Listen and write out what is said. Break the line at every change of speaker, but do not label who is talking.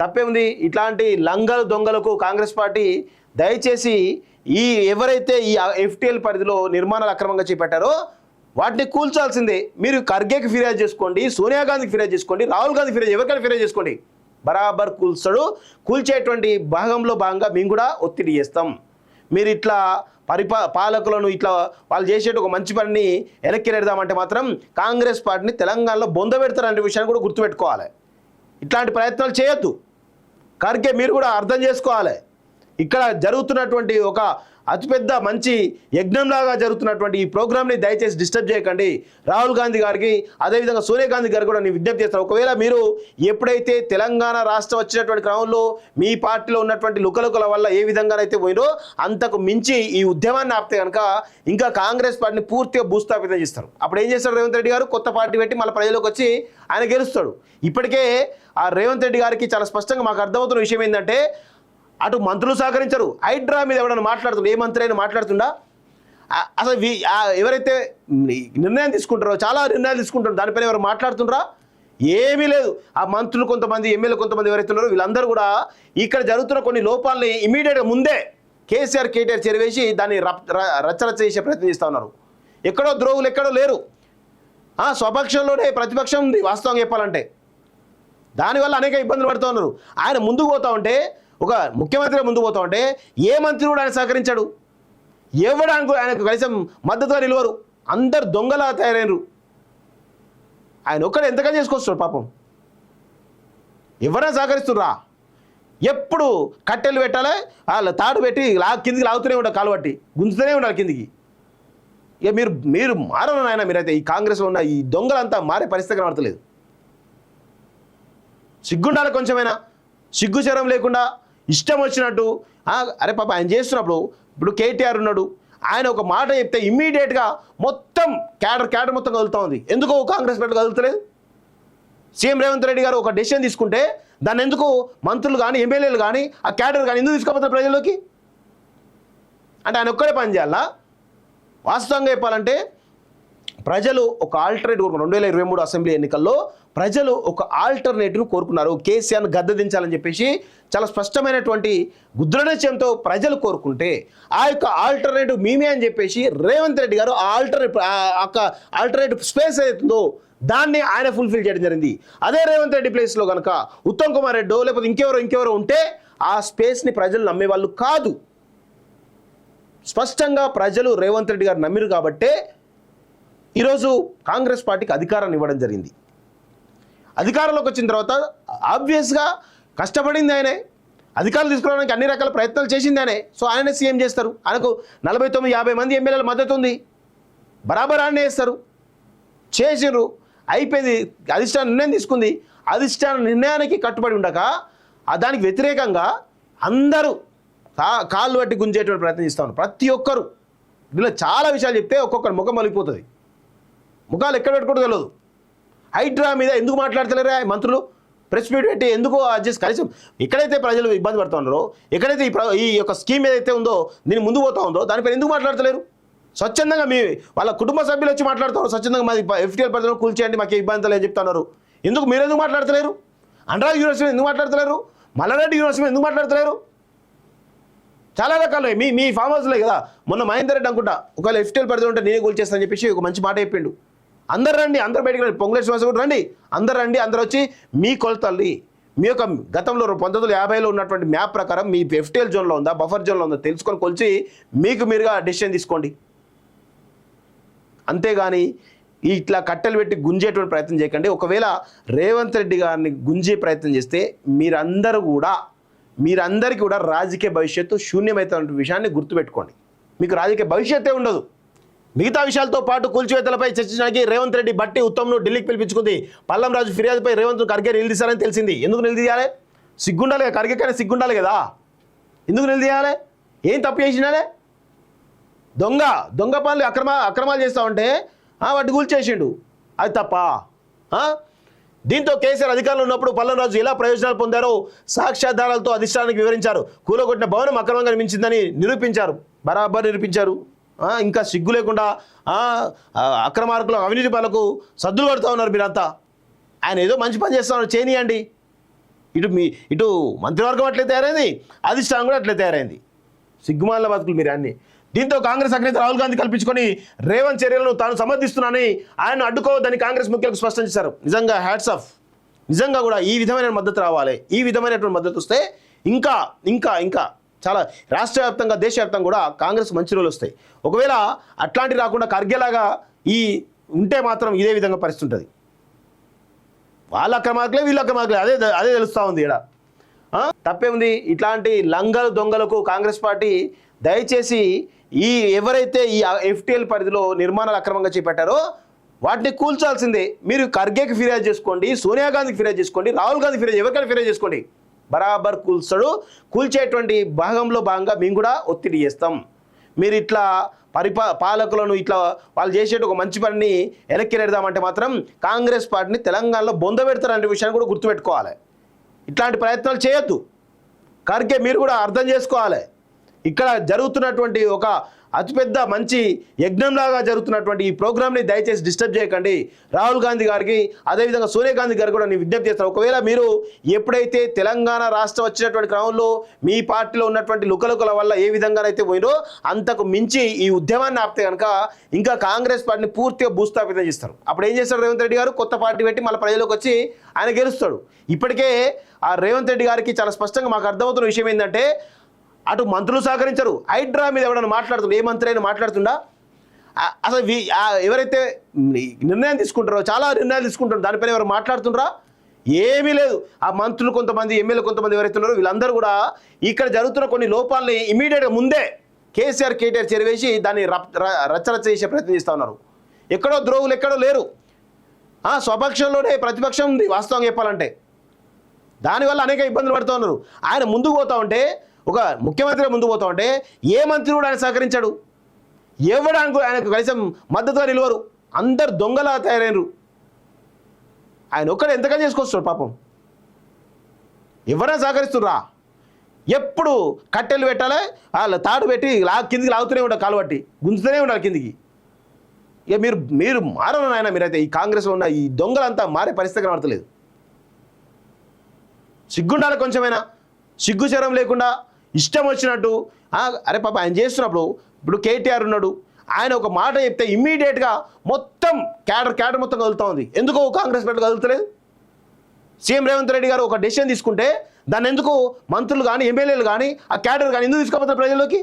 తప్పేముంది? ఇట్లాంటి లంగలు దొంగలకు కాంగ్రెస్ పార్టీ దయచేసి ఈ ఎవరైతే ఈ ఎఫ్టిఎల్ పరిధిలో నిర్మాణాలు అక్రమంగా చేపట్టారో వాటిని కూల్చాల్సిందే. మీరు ఖర్గేకి ఫిర్యాదు చేసుకోండి సోనియా గాంధీకి ఫిర్యాదు చేసుకోండి రాహుల్ గాంధీ ఫిర్యాదు ఎవరికైనా ఫిర్యాదు చేసుకోండి. బరాబర్ కూల్చడు. కూల్చేటువంటి భాగంలో భాగంగా మేము కూడా ఒత్తిడి చేస్తాం. మీరు ఇట్లా పరిపా పాలకులను ఇట్లా వాళ్ళు చేసేట ఒక మంచి పనిని వెనక్కి నెడదామంటే మాత్రం కాంగ్రెస్ పార్టీని తెలంగాణలో బొంద పెడతారనే విషయాన్ని కూడా గుర్తుపెట్టుకోవాలి. ఇట్లాంటి ప్రయత్నాలు చేయొద్దు. ఖర్గే మీరు కూడా అర్థం చేసుకోవాలి. ఇక్కడ జరుగుతున్నటువంటి ఒక అతిపెద్ద మంచి యజ్ఞంలాగా జరుగుతున్నటువంటి ఈ ప్రోగ్రామ్ని దయచేసి డిస్టర్బ్ చేయకండి. రాహుల్ గాంధీ గారికి అదేవిధంగా సోనియా గాంధీ గారు కూడా నేను విజ్ఞప్తి చేస్తాను. ఒకవేళ మీరు ఎప్పుడైతే తెలంగాణ రాష్ట్రం వచ్చినటువంటి క్రమంలో మీ పార్టీలో ఉన్నటువంటి లుకలుకల వల్ల ఏ విధంగానైతే పోయినో అంతకు మించి ఈ ఉద్యమాన్ని ఆపితే కనుక ఇంకా కాంగ్రెస్ పార్టీని పూర్తిగా భూస్థాపితం చేస్తారు. అప్పుడు ఏం చేస్తాడు రేవంత్ రెడ్డి గారు? కొత్త పార్టీ పెట్టి మళ్ళీ ప్రజలకు వచ్చి ఆయన గెలుస్తాడు. ఇప్పటికే ఆ రేవంత్ రెడ్డి గారికి చాలా స్పష్టంగా మాకు అర్థమవుతున్న విషయం ఏంటంటే అటు మంత్రులు సహకరించరు. హైడ్రా మీద ఎవరైనా మాట్లాడుతుండే ఏ మంత్రి అయినా మాట్లాడుతుండా? అసలు ఎవరైతే నిర్ణయం తీసుకుంటారో చాలా నిర్ణయాలు తీసుకుంటారు దానిపైన ఎవరు మాట్లాడుతుండ్రా? ఏమీ లేదు. ఆ మంత్రులు కొంతమంది ఎమ్మెల్యే కొంతమంది ఎవరైతే ఉన్నారో వీళ్ళందరూ కూడా ఇక్కడ జరుగుతున్న కొన్ని లోపాలని ఇమీడియట్గా ముందే కేసీఆర్ కేటీఆర్ చేరవేసి దాన్ని ర- రచ్చరచ్చ చేసే ప్రయత్నం చేస్తూ ఉన్నారు. ఎక్కడో ద్రోవులు ఎక్కడో లేరు. ఆ, స్వపక్షంలోనే ప్రతిపక్షం ఉంది వాస్తవంగా చెప్పాలంటే. దానివల్ల అనేక ఇబ్బందులు పడుతూ ఉన్నారు. ఆయన ముందుకు పోతా ఉంటే ఒక ముఖ్యమంత్రి ముందు పోతా ఉంటే ఏ మంత్రి కూడా ఆయన సహకరించాడు. ఎవడు ఆయనకు ఆయనకు కనీసం మద్దతుగా నిలవరు. అందరు దొంగలా తయారైనరు. ఆయన ఒక్కడు ఎంతగా చేసుకొస్తాడు పాపం. ఎవరైనా సహకరిస్తుర్రా ఎప్పుడు కట్టెలు పెట్టాలి? వాళ్ళ తాడు పెట్టి లా కిందికి లాగుతూనే ఉండాలి కాలు పట్టి. గుంజుతూనే ఉండాలి కిందికి. ఇక మీరు మీరు మారను నాయన మీరైతే? ఈ కాంగ్రెస్లో ఉన్న ఈ దొంగలంతా మారే పరిస్థితి కనబడతలేదు. సిగ్గుండాలి కొంచెమైనా. సిగ్గు చరం లేకుండా ఇష్టం వచ్చినట్టు అరే పాప ఆయన చేస్తున్నప్పుడు ఇప్పుడు కేటీఆర్ ఉన్నాడు ఆయన ఒక మాట చెప్తే ఇమ్మీడియట్గా మొత్తం క్యాడర్ క్యాడర్ మొత్తం కదులుతూ ఉంది ఎందుకు కాంగ్రెస్ పార్టీ కదులుతలేదు? సీఎం రేవంత్ రెడ్డి గారు ఒక డెసిషన్ తీసుకుంటే దాన్ని ఎందుకు మంత్రులు కానీ ఎమ్మెల్యేలు కానీ ఆ క్యాడర్ కానీ ఎందుకు తీసుకోపోతారు ప్రజల్లోకి? అంటే ఆయన ఒక్కడే పని చేయాలా? వాస్తవంగా చెప్పాలంటే ప్రజలు ఒక ఆల్టర్నేట్ కోరుకున్నారు రెండు వేల ఇరవై మూడు అసెంబ్లీ ఎన్నికల్లో ప్రజలు ఒక ఆల్టర్నేటివ్ కోరుకున్నారు. కేసీఆర్ను గద్దె దించాలని చెప్పేసి చాలా స్పష్టమైనటువంటి గుద్రనిశ్చయంతో ప్రజలు కోరుకుంటే ఆ యొక్క ఆల్టర్నేటివ్ మేమే అని చెప్పేసి రేవంత్ రెడ్డి గారు ఆ ఆల్టర్నేటివ్ ఆ యొక్క ఆల్టర్నేటివ్ స్పేస్ ఏదైతుందో దాన్ని ఆయన ఫుల్ఫిల్ చేయడం జరిగింది. అదే రేవంత్ రెడ్డి ప్లేస్లో కనుక ఉత్తమ్ కుమార్ రెడ్డో లేకపోతే ఇంకెవరో ఇంకెవరో ఉంటే ఆ స్పేస్ని ప్రజలు నమ్మేవాళ్ళు కాదు. స్పష్టంగా ప్రజలు రేవంత్ రెడ్డి గారు నమ్మిరు కాబట్టే ఈరోజు కాంగ్రెస్ పార్టీకి అధికారాన్ని ఇవ్వడం జరిగింది. అధికారంలోకి వచ్చిన తర్వాత ఆబ్వియస్గా కష్టపడింది ఆయనే. అధికారులు తీసుకోవడానికి అన్ని రకాల ప్రయత్నాలు చేసింది ఆయనే. సో ఆయనే సీఎం చేస్తారు. ఆయనకు నలభై తొమ్మిది యాభై మంది ఎమ్మెల్యేల మద్దతు ఉంది. బరాబర్ ఆయనే వేస్తారు చేసిర్రు. అయిపోయింది. అధిష్టాన నిర్ణయం తీసుకుంది. అధిష్టాన నిర్ణయానికి కట్టుబడి ఉండక దానికి వ్యతిరేకంగా అందరూ కా కాళ్ళు పట్టి గుంజేటువంటి ప్రయత్నం చేస్తా ఉన్నారు. ప్రతి ఒక్కరు. ఇందులో చాలా విషయాలు చెప్తే ఒక్కొక్కరు ముఖం మలిగిపోతుంది. ముఖాలు ఎక్కడ పెట్టుకోవడం తెలియదు హైడ్రా మీద ఎందుకు మాట్లాడతలేరా మంత్రులు? ప్రెస్ మీట్ పెట్టి ఎందుకు అడ్జస్ట్? కనీసం ఎక్కడైతే ప్రజలు ఇబ్బంది పడుతున్నారో ఎక్కడైతే ఈ ఈ యొక్క స్కీమ్ ఏదైతే ఉందో దీన్ని ముందు పోతా ఉందో దానిపైన ఎందుకు మాట్లాడతలేరు? స్వచ్ఛందంగా మీ వాళ్ళ కుటుంబ సభ్యులు వచ్చి మాట్లాడుతున్నారు స్వచ్ఛందంగా మాది ఎఫ్టీఎల్ పరిధిలో కూల్చేయండి మాకు ఇబ్బంది లేదని చెప్తున్నారు. ఎందుకు మీరు ఎందుకు మాట్లాడతలేరు? అండ్రా యూనివర్సిటీ ఎందుకు మాట్లాడతలేరు? మల్లారెడ్డి యూనివర్సిటీ ఎందుకు మాట్లాడతలేరు? చాలా రకాలు మీ మీ ఫామ్ హౌస్లే కదా. మొన్న మహేందర్ రెడ్డి అనుకుంటా ఒకవేళ ఎఫ్టీఎల్ పరిధిలో ఉంటే నేనే కూల్చేస్తానని చెప్పేసి ఒక మంచి మాట చెప్పిండు. అందరు రండి అందరు బయటకు రండి. పొంగులేశ్వర కూడా రండి. అందరు రండి అందరు వచ్చి మీ కొలతల్ని మీ యొక్క గతంలో పంతొమ్మిది వందల యాభైలో ఉన్నటువంటి మ్యాప్ ప్రకారం మీ ఎఫ్టీఎల్ జోన్లో ఉందా బఫర్ జోన్లో ఉందా తెలుసుకొని కొలిచి మీకు మీరుగా డెసిషన్ తీసుకోండి. అంతేగాని ఇట్లా కట్టెలు పెట్టి గుంజేటువంటి ప్రయత్నం చేయకండి. ఒకవేళ రేవంత్ రెడ్డి గారిని గుంజే ప్రయత్నం చేస్తే మీరందరూ కూడా మీరందరికీ కూడా రాజకీయ భవిష్యత్తు శూన్యమైనటువంటి విషయాన్ని గుర్తుపెట్టుకోండి. మీకు రాజకీయ భవిష్యత్తే ఉండదు. మిగతా విషయాలతో పాటు కూల్చివేతలపై చర్చించడానికి రేవంత్ రెడ్డి బట్టి ఉత్తమ్ను ఢిల్లీకి పిలిపించుకుంది. పల్లం రాజు ఫిర్యాదుపై రేవంత్ ఖర్గే నిలదీశారని తెలిసింది. ఎందుకు నిలదీయాలి సిగ్గుండాలి కదా ఖర్గే కానీ సిగ్గుండాలి కదా? ఎందుకు నిలదీయాలి ఏం తప్పు చేసినాలే దొంగ దొంగ పనులు అక్రమ అక్రమాలు చేస్తా ఉంటే ఆ, వాటి కూల్చేసిండు అది తప్ప? దీంతో కేసీఆర్ అధికారులు ఉన్నప్పుడు పల్లంరాజు ఎలా ప్రయోజనాలు పొందారో సాక్ష్యాధారాలతో అధిష్టానానికి వివరించారు. కూలగొట్టిన భవనం అక్రమంగా నిర్మించిందని నిరూపించారు. బరాబర్ నిరూపించారు ఇంకా సిగ్గు లేకుండా అక్రమార్కులు అవినీతి పాలకు సద్దులు పడుతూ ఉన్నారు మీరంతా. ఆయన ఏదో మంచి పని చేస్తున్నారు చేయనియండి ఇటు మీ ఇటు మంత్రివర్గం అట్లే తయారైంది అధిష్టానం కూడా అట్లే తయారైంది. సిగ్గుమాల బతుకులు మీరు అన్ని. దీంతో కాంగ్రెస్ అగ్నేత రాహుల్ గాంధీ కల్పించుకొని రేవంత్ చర్యలను తాను సమర్థిస్తున్నానని ఆయన అడ్డుకోవద్దని కాంగ్రెస్ ముఖ్యులకు స్పష్టం చేశారు. నిజంగా హ్యాట్స్ ఆఫ్. నిజంగా కూడా ఈ విధమైన మద్దతు రావాలి. ఈ విధమైనటువంటి మద్దతు వస్తే ఇంకా ఇంకా ఇంకా చాలా రాష్ట్ర వ్యాప్తంగా దేశవ్యాప్తంగా కూడా కాంగ్రెస్ మంచి రోజులు వస్తాయి. ఒకవేళ అట్లాంటి రాకుండా ఖర్గేలాగా ఈ ఉంటే మాత్రం ఇదే విధంగా పరిస్థితి ఉంటుంది. వాళ్ళ అక్రమార్కులే వీళ్ళ అక్రమార్కులే. అదే అదే తెలుస్తూ ఉంది ఇక్కడ తప్పే ఉంది. ఇట్లాంటి లంగలు దొంగలకు కాంగ్రెస్ పార్టీ దయచేసి ఈ ఎవరైతే ఈ ఎఫ్టిఎల్ పరిధిలో నిర్మాణాలు అక్రమంగా చేపట్టారో వాటిని కూల్చాల్సిందే. మీరు ఖర్గేకి ఫిర్యాదు చేసుకోండి సోనియా గాంధీకి ఫిర్యాదు చేసుకోండి రాహుల్ గాంధీ ఫిర్యాదు ఎవరికైనా ఫిర్యాదు చేసుకోండి. బరాబర్ కూల్స్తాడు కూల్చేటువంటి భాగంలో భాగంగా మేము కూడా ఒత్తిడి చేస్తాం. మీరు ఇట్లా పరిపా పాలకులను ఇట్లా వాళ్ళు చేసేట ఒక మంచి పనిని వెనక్కి నెడదామంటే మాత్రం కాంగ్రెస్ పార్టీని తెలంగాణలో బొంద పెడతారనే విషయాన్ని కూడా గుర్తుపెట్టుకోవాలి. ఇట్లాంటి ప్రయత్నాలు చేయొద్దు. కరికే మీరు కూడా అర్థం చేసుకోవాలి. ఇక్కడ జరుగుతున్నటువంటి ఒక అతిపెద్ద మంచి యజ్ఞంలాగా జరుగుతున్నటువంటి ఈ ప్రోగ్రామ్ని దయచేసి డిస్టర్బ్ చేయకండి. రాహుల్ గాంధీ గారికి అదేవిధంగా సోనియా గాంధీ గారు కూడా నేను విజ్ఞప్తి చేస్తాను. ఒకవేళ మీరు ఎప్పుడైతే తెలంగాణ రాష్ట్రం వచ్చినటువంటి క్రమంలో మీ పార్టీలో ఉన్నటువంటి లుకలుకల వల్ల ఏ విధంగానైతే పోయినో అంతకు మించి ఈ ఉద్యమాన్ని ఆపితే కనుక ఇంకా కాంగ్రెస్ పార్టీని పూర్తిగా భూస్థాపితం చేస్తారు. అప్పుడు ఏం చేస్తారు రేవంత్ రెడ్డి గారు? కొత్త పార్టీ పెట్టి మళ్ళీ ప్రజలకు వచ్చి ఆయన గెలుస్తాడు. ఇప్పటికే ఆ రేవంత్ రెడ్డి గారికి చాలా స్పష్టంగా మాకు అర్థమవుతున్న విషయం ఏంటంటే అటు మంత్రులు సహకరించరు. హైడ్రా మీద ఎవడన్నా మాట్లాడుతుండే? ఏ మంత్రి అయినా మాట్లాడుతుండా? అసలు ఎవరైతే నిర్ణయం తీసుకుంటారో చాలా నిర్ణయాలు తీసుకుంటారు దానిపైన ఎవరు మాట్లాడుతుండ్రా? ఏమీ లేదు. ఆ మంత్రులు కొంతమంది ఎమ్మెల్యే కొంతమంది ఎవరైతే ఉన్నారో వీళ్ళందరూ కూడా ఇక్కడ జరుగుతున్న కొన్ని లోపాలని ఇమీడియట్గా ముందే కేసీఆర్ కేటీఆర్ చేరవేసి దాన్ని ర- రచ్చరచ్చ చేసే ప్రయత్నం చేస్తూ ఉన్నారు. ఎక్కడో ద్రోవులు ఎక్కడో లేరు. ఆ, స్వపక్షంలోనే ప్రతిపక్షం ఉంది వాస్తవంగా చెప్పాలంటే. దానివల్ల అనేక ఇబ్బందులు పడుతూ ఉన్నారు. ఆయన ముందుకు పోతా ఉంటే ఒక ముఖ్యమంత్రి ముందు పోతా ఉంటే ఏ మంత్రి కూడా ఆయన సహకరించాడు. ఎవడానికి ఆయనకు కనీసం మద్దతుగా నిలవరు. అందరు దొంగలా తయారైనరు. ఆయన ఒక్కడ ఎంతకని చేసుకొస్తాడు పాపం. ఎవరైనా సహకరిస్తుర్రా ఎప్పుడు కట్టెలు పెట్టాలి? వాళ్ళ తాడు పెట్టి లా కిందికి లాగుతూనే ఉండాలి కాలు పట్టి. గుంజుతూనే ఉండాలి కిందికి. ఇక మీరు మీరు మారను నాయన మీరైతే. ఈ కాంగ్రెస్లో ఉన్న ఈ దొంగలంతా మారే పరిస్థితి కనబడతలేదు. సిగ్గుండాలి కొంచెమైనా. సిగ్గు చరం లేకుండా ఇష్టం వచ్చినట్టు అరే పాప ఆయన చేస్తున్నప్పుడు ఇప్పుడు కేటీఆర్ ఉన్నాడు ఆయన ఒక మాట చెప్తే ఇమ్మీడియట్గా మొత్తం క్యాడర్ క్యాడర్ మొత్తం కదులుతూ ఉంది ఎందుకో కాంగ్రెస్ పార్టీ కదులుతలేదు? సీఎం రేవంత్ రెడ్డి గారు ఒక డెసిషన్ తీసుకుంటే దాన్ని ఎందుకు మంత్రులు కానీ ఎమ్మెల్యేలు కానీ ఆ క్యాడర్ కానీ ఎందుకు తీసుకోపోతారు ప్రజల్లోకి?